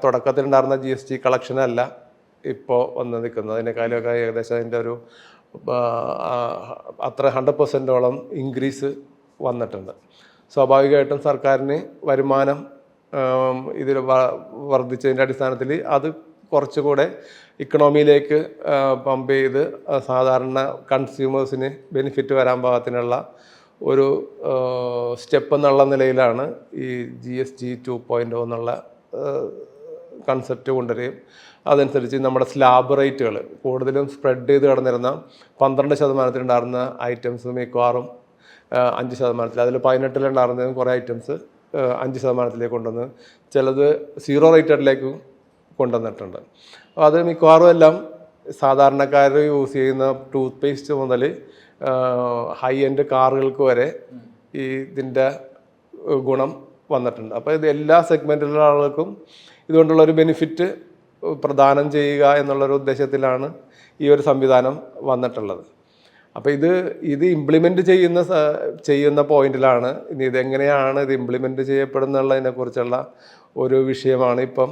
തുടക്കത്തിൽ ഉണ്ടായിരുന്ന G S T collection അല്ല ഇപ്പോൾ വന്ന് നിൽക്കുന്നത്. അതിനേക്കാളൊക്കെ ഏകദേശം അതിന്റെ ഒരു അത്ര ഹൺഡ്രഡ് പെർസെന്റോളം ഇൻക്രീസ് വന്നിട്ടുണ്ട്. സ്വാഭാവികമായിട്ടും സർക്കാരിന് വരുമാനം ഇതിൽ വർദ്ധിച്ചതിന്റെ അടിസ്ഥാനത്തിൽ അത് കുറച്ചുകൂടെ ഇക്കണോമിയിലേക്ക് പമ്പ് ചെയ്ത് സാധാരണ കൺസ്യൂമേഴ്സിന് ബെനിഫിറ്റ് വരാൻ പാകത്തിനുള്ള ഒരു സ്റ്റെപ്പ് എന്നുള്ള നിലയിലാണ് ഈ G S T two point എന്നുള്ള കൺസെപ്റ്റ് കൊണ്ടുവരികയും അതനുസരിച്ച് നമ്മുടെ സ്ലാബ് റേറ്റുകൾ കൂടുതലും സ്പ്രെഡ് ചെയ്ത് കിടന്നിരുന്ന പന്ത്രണ്ട് ശതമാനത്തിലുണ്ടായിരുന്ന ഐറ്റംസ് മിക്കവാറും അഞ്ച് ശതമാനത്തിൽ. അതിൽ പതിനെട്ടിലുണ്ടായിരുന്നതും കുറേ ഐറ്റംസ് അഞ്ച് ശതമാനത്തിലേക്ക് കൊണ്ടുവന്ന് ചിലത് സീറോ റേറ്റഡിലേക്ക് കൊണ്ടുവന്നിട്ടുണ്ട്. അത് മിക്കവാറും എല്ലാം സാധാരണക്കാർ യൂസ് ചെയ്യുന്ന ടൂത്ത് പേസ്റ്റ് മുതൽ ഹൈ എൻഡ് കാറുകൾക്ക് വരെ ഈ ഇതിന്റെ ഗുണം വന്നിട്ടുണ്ട്. അപ്പോൾ ഇത് എല്ലാ സെഗ്മെന്റിലുള്ള ആളുകൾക്കും ഇതുകൊണ്ടുള്ള ഒരു ബെനിഫിറ്റ് പ്രദാനം ചെയ്യുക എന്നുള്ളൊരു ഉദ്ദേശത്തിലാണ് ഈ ഒരു സംവിധാനം വന്നിട്ടുള്ളത്. അപ്പോൾ ഇത് ഇത് ഇംപ്ലിമെന്റ് ചെയ്യുന്ന ചെയ്യുന്ന പോയിന്റിലാണ് ഇനി ഇതെങ്ങനെയാണ് ഇത് ഇംപ്ലിമെന്റ് ചെയ്യപ്പെടുന്നുള്ളതിനെക്കുറിച്ചുള്ള ഒരു വിഷയമാണ് ഇപ്പം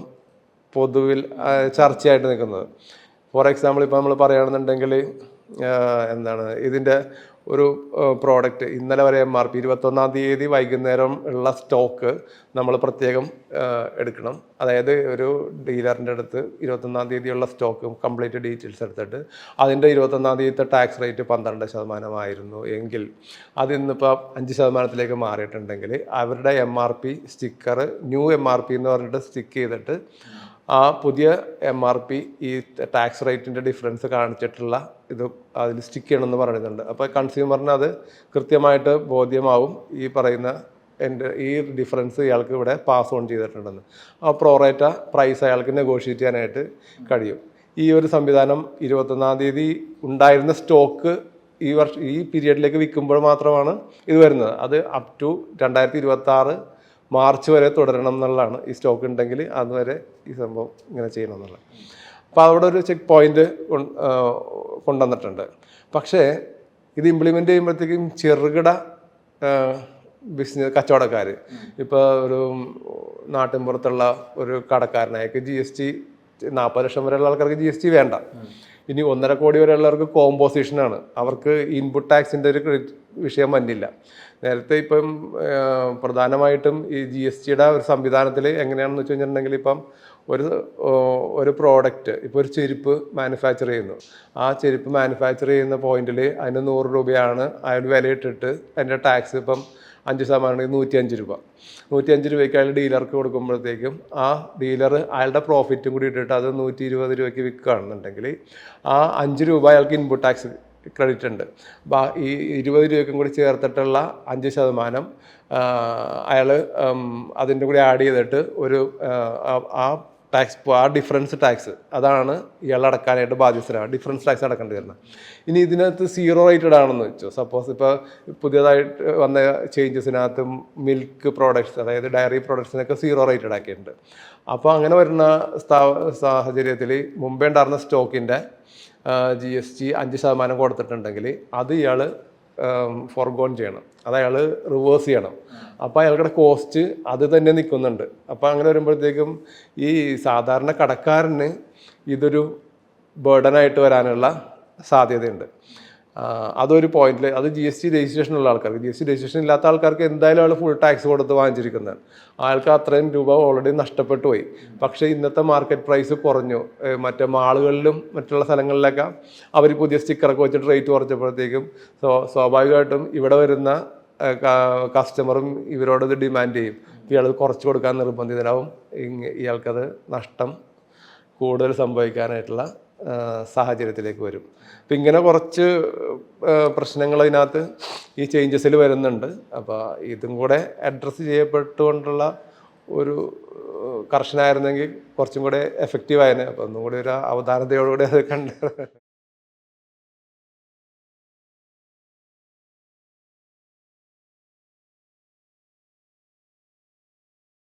പൊതുവിൽ ചർച്ചയായിട്ട് നിൽക്കുന്നത്. ഫോർ എക്സാമ്പിൾ ഇപ്പോൾ നമ്മൾ പറയുകയാണെന്നുണ്ടെങ്കിൽ എന്താണ് ഇതിന്റെ ഒരു പ്രോഡക്റ്റ് ഇന്നലെ വരെ എം ആർ പി ഇരുപത്തൊന്നാം തീയതി വൈകുന്നേരം ഉള്ള സ്റ്റോക്ക് നമ്മൾ പ്രത്യേകം എടുക്കണം. അതായത് ഒരു ഡീലറിന്റെ അടുത്ത് ഇരുപത്തൊന്നാം തീയതിയുള്ള സ്റ്റോക്ക് കംപ്ലീറ്റ് ഡീറ്റെയിൽസ് എടുത്തിട്ട് അതിന്റെ ഇരുപത്തൊന്നാം തീയതി ടാക്സ് റേറ്റ് പന്ത്രണ്ട് ശതമാനമായിരുന്നു എങ്കിൽ അതിന്നിപ്പോൾ അഞ്ച് ശതമാനത്തിലേക്ക് മാറിയിട്ടുണ്ടെങ്കിൽ അവരുടെ M R P sticker new M R P എന്ന് പറഞ്ഞിട്ട് സ്റ്റിക്ക് ചെയ്തിട്ട് ആ പുതിയ എം ആർ പി ഈ ടാക്സ് റേറ്റിന്റെ ഡിഫറൻസ് കാണിച്ചിട്ടുള്ള ഇത് അതിൽ സ്റ്റിക്ക് ചെയ്യണമെന്ന് പറയുന്നുണ്ട്. അപ്പോൾ കൺസ്യൂമറിന് അത് കൃത്യമായിട്ട് ബോധ്യമാവും ഈ പറയുന്ന എന്റെ ഈ ഡിഫറൻസ് ഇയാൾക്ക് ഇവിടെ പാസ് ഓൺ ചെയ്തിട്ടുണ്ടെന്ന്. ആ പ്രോറേറ്റ പ്രൈസ് അയാൾക്ക് നെഗോഷിയേറ്റ് ചെയ്യാനായിട്ട് കഴിയും. ഈ ഒരു സംവിധാനം ഇരുപത്തൊന്നാം തീയതി ഉണ്ടായിരുന്ന സ്റ്റോക്ക് ഈ വർഷം ഈ പീരിയഡിലേക്ക് വിൽക്കുമ്പോൾ മാത്രമാണ് ഇത് വരുന്നത്. അത് അപ് ടു രണ്ടായിരത്തി ഇരുപത്തി ആറ് മാർച്ച് വരെ തുടരണം എന്നുള്ളതാണ്. ഈ സ്റ്റോക്ക് ഉണ്ടെങ്കിൽ അതുവരെ ഈ സംഭവം ഇങ്ങനെ ചെയ്യണം എന്നുള്ളത്. അപ്പോൾ അവിടെ ഒരു ചെക്ക് പോയിന്റ് കൊണ്ടുവന്നിട്ടുണ്ട്. പക്ഷേ ഇത് ഇംപ്ലിമെന്റ് ചെയ്യുമ്പോഴത്തേക്കും ചെറുകിട ബിസിനസ് കച്ചവടക്കാർ ഇപ്പോൾ ഒരു നാട്ടിൻ പുറത്തുള്ള ഒരു കടക്കാരനായക്ക് ജി എസ് ടി നാൽപ്പത് ലക്ഷം വരെയുള്ള ആൾക്കാർക്ക് ജി എസ് ടി വേണ്ട. ഇനി ഒന്നര കോടി വരെയുള്ളവർക്ക് കോമ്പോസിഷനാണ് അവർക്ക് ഇൻപുട്ട് ടാക്സിന്റെ ഒരു ക്രെഡിറ്റ് വിഷയം വന്നില്ല. നേരത്തെ ഇപ്പം പ്രധാനമായിട്ടും ഈ ജി എസ് ടിയുടെ ഒരു സംവിധാനത്തിൽ എങ്ങനെയാണെന്ന് വെച്ച് കഴിഞ്ഞിട്ടുണ്ടെങ്കിൽ ഇപ്പം ഒരു ഒരു പ്രോഡക്റ്റ് ഇപ്പോൾ ഒരു ചെരുപ്പ് മാനുഫാക്ചർ ചെയ്യുന്നു. ആ ചെരുപ്പ് മാനുഫാക്ചർ ചെയ്യുന്ന പോയിന്റിൽ അതിന് നൂറ് രൂപയാണ് അയാൾ വിലയിട്ടിട്ട് അതിന്റെ ടാക്സ് ഇപ്പം അഞ്ച് ശതമാനം നൂറ്റി അഞ്ച് രൂപ. നൂറ്റി അഞ്ച് രൂപയ്ക്ക് അയാൾ ഡീലർക്ക് കൊടുക്കുമ്പോഴത്തേക്കും ആ ഡീലർ അയാളുടെ പ്രോഫിറ്റും കൂടി ഇട്ടിട്ട് അത് നൂറ്റി ഇരുപത് രൂപയ്ക്ക് വിൽക്കുകയാണെന്നുണ്ടെങ്കിൽ ആ അഞ്ച് രൂപ അയാൾക്ക് ഇൻപുട്ട് ടാക്സ് ക്രെഡിറ്റ് ഉണ്ട്. ഈ ഇരുപത് രൂപയ്ക്കും കൂടി ചേർത്തിട്ടുള്ള അഞ്ച് ശതമാനം അയാൾ അതിന്റെ കൂടി ആഡ് ചെയ്തിട്ട് ഒരു ആ ടാക്സ് ആ ഡിഫറൻസ് ടാക്സ് അതാണ് ഇയാൾ അടക്കാനായിട്ട് ഡിഫറൻസ് ടാക്സ് അടക്കേണ്ടി വരുന്നത് ഇനി ഇതിനകത്ത് സീറോ റേറ്റഡ് ആണെന്ന് വെച്ചോ. സപ്പോസ് ഇപ്പോൾ പുതിയതായിട്ട് വന്ന ചേഞ്ചസിനകത്ത് മിൽക്ക് പ്രോഡക്ട്സ് അതായത് ഡയറി പ്രോഡക്ട്സിനൊക്കെ സീറോ റേറ്റഡ് ആക്കിയിട്ടുണ്ട്. അപ്പോൾ അങ്ങനെ വരുന്ന സാഹചര്യത്തിൽ മുമ്പേ ഉണ്ടായിരുന്ന സ്റ്റോക്കിന്റെ ജി എസ് ടി അഞ്ച് ശതമാനം കൊടുത്തിട്ടുണ്ടെങ്കിൽ അത് ഇയാൾ ഫോർഗോൺ ചെയ്യണം. അത് അയാൾ റിവേഴ്സ് ചെയ്യണം. അപ്പോൾ അയാളുടെ കോസ്റ്റ് അത് തന്നെ നിൽക്കുന്നുണ്ട്. അപ്പോൾ അങ്ങനെ വരുമ്പോഴത്തേക്കും ഈ സാധാരണ കടക്കാരന് ഇതൊരു ബേർഡനായിട്ട് വരാനുള്ള സാധ്യതയുണ്ട്. അതൊരു പോയിന്റിൽ അത് ജി എസ് ടി രജിസ്ട്രേഷൻ ഉള്ള ആൾക്കാർക്ക്. ജി എസ് ടി രജിസ്ട്രേഷൻ ഇല്ലാത്ത ആൾക്കാർക്ക് എന്തായാലും ആൾ ഫുൾ ടാക്സ് കൊടുത്ത് വാങ്ങിച്ചിരിക്കുന്നതാണ്. ആൾക്ക് അത്രയും രൂപ ഓൾറെഡി നഷ്ടപ്പെട്ടു പോയി. പക്ഷേ ഇന്നത്തെ മാർക്കറ്റ് പ്രൈസ് കുറഞ്ഞു. മറ്റേ മാളുകളിലും മറ്റുള്ള സ്ഥലങ്ങളിലൊക്കെ അവർ പുതിയ സ്റ്റിക്കറൊക്കെ വെച്ചിട്ട് റേറ്റ് കുറച്ചപ്പോഴത്തേക്കും സോ സ്വാഭാവികമായിട്ടും ഇവിടെ വരുന്ന കസ്റ്റമറും ഇവരോടത് ഡിമാൻഡ് ചെയ്യും. ഇയാൾ കുറച്ച് കൊടുക്കാൻ നിർബന്ധിതരാകും ഇയാൾക്കത് നഷ്ടം കൂടുതൽ സംഭവിക്കാനായിട്ടുള്ള സാഹചര്യത്തിലേക്ക് വരും. അപ്പം ഇങ്ങനെ കുറച്ച് പ്രശ്നങ്ങൾ അതിനകത്ത് ഈ ചേഞ്ചസിൽ വരുന്നുണ്ട്. അപ്പോൾ ഇതും കൂടെ അഡ്രസ്സ് ചെയ്യപ്പെട്ടുകൊണ്ടുള്ള ഒരു കർഷനായിരുന്നെങ്കിൽ കുറച്ചും കൂടെ എഫക്റ്റീവ് ആയതിനെ ഒന്നും കൂടി ഒരു അവധാനതയോടുകൂടി അത് കണ്ട്